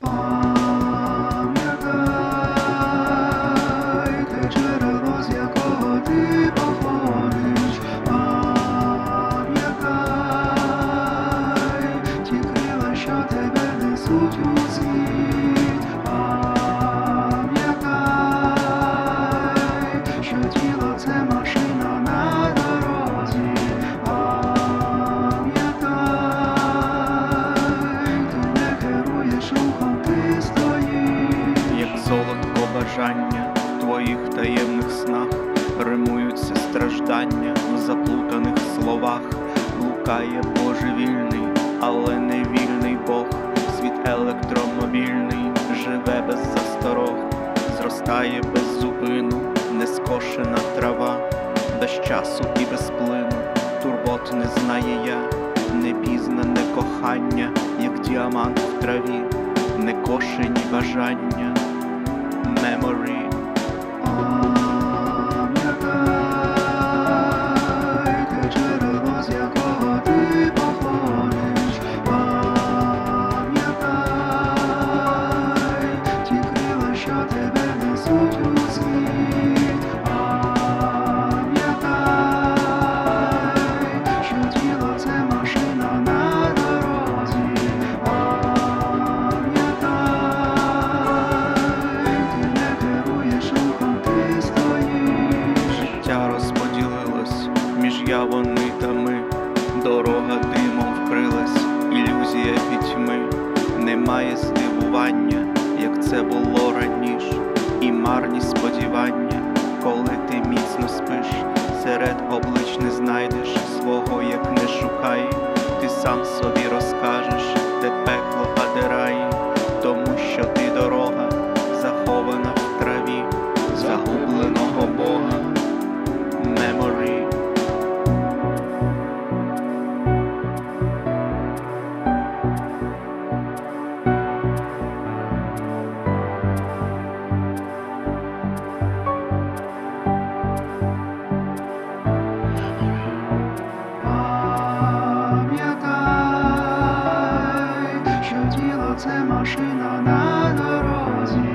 Пам'ятай те джерело, з якого ти походиш. Пам'ятай ті що тебе несуть у світ. Пам'ятай, що тіло це машина в твоїх таємних снах. Римуються страждання в заплутаних словах, блукає божевільний, але не вільний Бог, світ електромобільний, живе без засторог, зростає без зупину, нескошена трава, без часу і без плину, турбот не знає я, непізнане кохання, як діамант в траві, некошені бажання, memory. Між явонитами, дорога димом вкрилась, ілюзія пітьми, немає здивування, як це було раніше, і марні сподівання, коли ти міцно спиш, серед облич не знайдеш свого, як не шукай, ти сам собі розкажеш. це машина на дорозі.